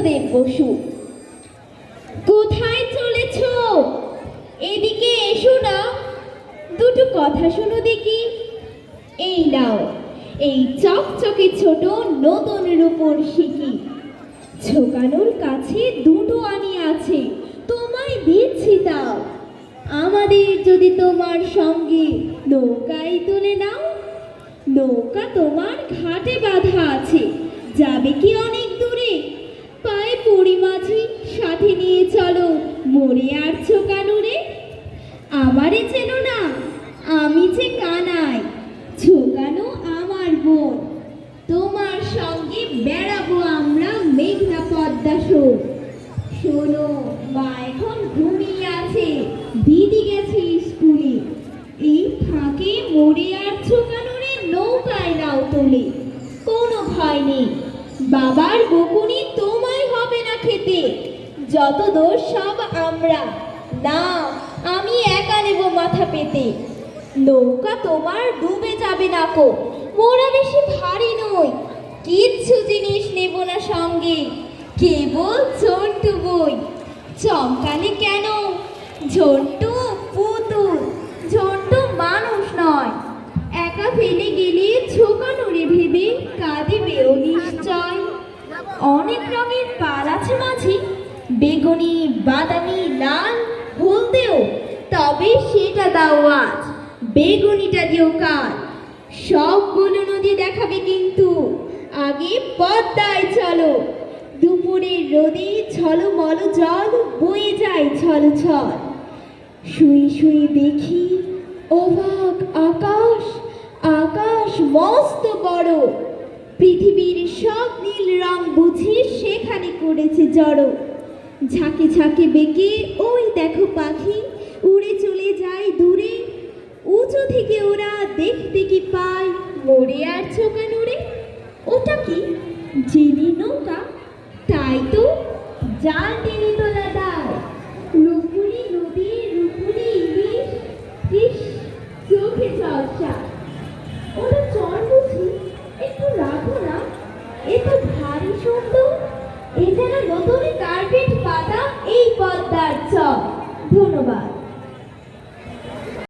বুদ্ধদেব বসু। কোথায় চলেছ? এদিকে এসো না। দুটো কথা শোনো দেখি। এই নাও, এই চকচকে ছোট নতুন রূপোর শিকি ছোকানোর কাছে দুটো আনি আছে, তোমায় দিচ্ছি তাও। আমাদের যদি তোমার সঙ্গে নৌকায় তুলে নাও, নৌকা তোমার ঘাটে বাঁধা আছে। যাবে কি অনেক দূরে? সাথে নিয়ে চলো। মরে আর ছোকানুরে আমারে চেনো না, আমি যে কানাই, ছোকানো আমার বোন। তোমার সঙ্গে বেড়াবো আমরা মেঘনা পদ্মা শোন শোনো, মা এখন ঘুমিয়ে আছে, দিদি গেছে স্কুলে। এই ফাঁকে মরে আর ছোকানোরে নৌকায় নাও তোলে কোনো ভয় নেই। বাবার বকুনি তোমায় হবে না খেতে। যত দোষ সব আমরা। না, আমি একা নেব মাথা পেতে। নৌকা তোমার ডুবে যাবে না কো। মোরা বেশি ভারী নই। কিচ্ছু জিনিস নেব না সঙ্গে। কেবল ঝন্টু বই। চমকালে কেন? ঝন্টু পুতুল। ঝন্টু মানুষ নয়। একা ফেলে গেলে ছোকানোরে ভেবে কাঁদিবেও নিশ্চয়। অনেক রঙের পাল আছে মাঝে। বেগুনি, বাদামি, লাল, হলদেও। তবে সেটা দাও আজ। বেগুনিটা দিও কাল। সবগুলো নদী দেখাবে কিন্তু। আগে পদ্মায় চলো। দুপুরের রোদে ছলমল জল, বয়ে যায় ছল ছল শুয়ে শুয়ে দেখি অবাক আকাশ। আকাশ মস্ত বড়। পৃথিবীর সব নীল রং বুঝি সেখানে করেছে জড়ো। ঝাঁকে ঝাঁকে বেঁকে ওই দেখো পাখি উড়ে চলে যায় দূরে। উঁচু থেকে ওরা দেখতে কি পায়? মরে আর ছোকানুরে ওটা কি? জেনি নৌকা? তাই তো। জাল টেনে তোলা দায়। রূপুরি নদী রূপুরি ইলিশ চোখে চর্চা। ওটা চর বুঝি, একটু রাখো না। এ তো ভারী সুন্দর এ যেন নতুন কার্পেট পাতা এই পদ্মার চর ধন্যবাদ